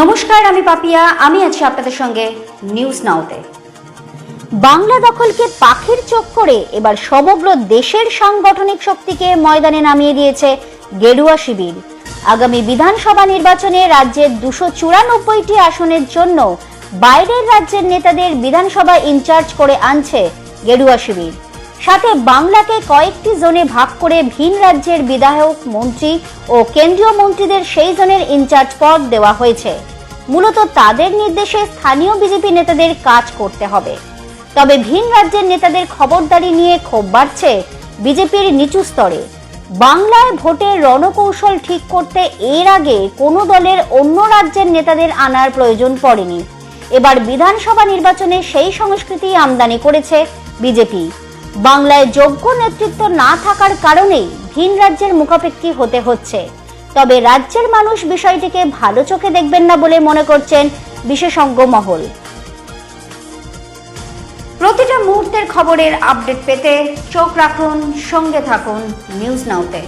নমস্কার, আমি পাপিয়া। আমি আছি আপনাদের সঙ্গে নিউজ নাওতে বাংলা দখলকে পাখির চোখ করে এবার সমগ্র দেশের সাংগঠনিক শক্তিকে ময়দানে নামিয়ে দিয়েছে গেরুয়া শিবির। আগামী বিধানসভা নির্বাচনে রাজ্যের দুশো চুরানব্বইটি আসনের জন্য বাইরের রাজ্যের নেতাদের বিধানসভা ইনচার্জ করে আনছে গেরুয়া শিবির। সাথে বাংলাকে কয়েকটি জোনে ভাগ করে ভিন রাজ্যের বিধায়ক, মন্ত্রী ও কেন্দ্রীয় মন্ত্রীদের সেই জোনের ইনচার্জ পদ দেওয়া হয়েছে। মূলত তাদের নির্দেশে স্থানীয় বিজেপি নেতাদের কাজ করতে হবে। তবে ভিন রাজ্যের নেতাদের খবরদারি নিয়ে ক্ষোভ বাড়ছে বিজেপির নিচু স্তরে। বাংলায় ভোটের রণকৌশল ঠিক করতে এর আগে কোনো দলের অন্য রাজ্যের নেতাদের আনার প্রয়োজন পড়েনি। এবার বিধানসভা নির্বাচনে সেই সংস্কৃতি আমদানি করেছে বিজেপি। বাংলায় যোগ্য নেতৃত্ব না থাকার কারণেই ভিন রাজ্যের মুখাপেক্ষি হতে হচ্ছে। তবে রাজ্যের মানুষ বিষয়টিকে ভালো চোখে দেখবেন না বলে মনে করছেন বিশেষজ্ঞ মহল। প্রতিটা মুহূর্তের খবরের আপডেট পেতে চোখ রাখুন, সঙ্গে থাকুন নিউজ নাওতে।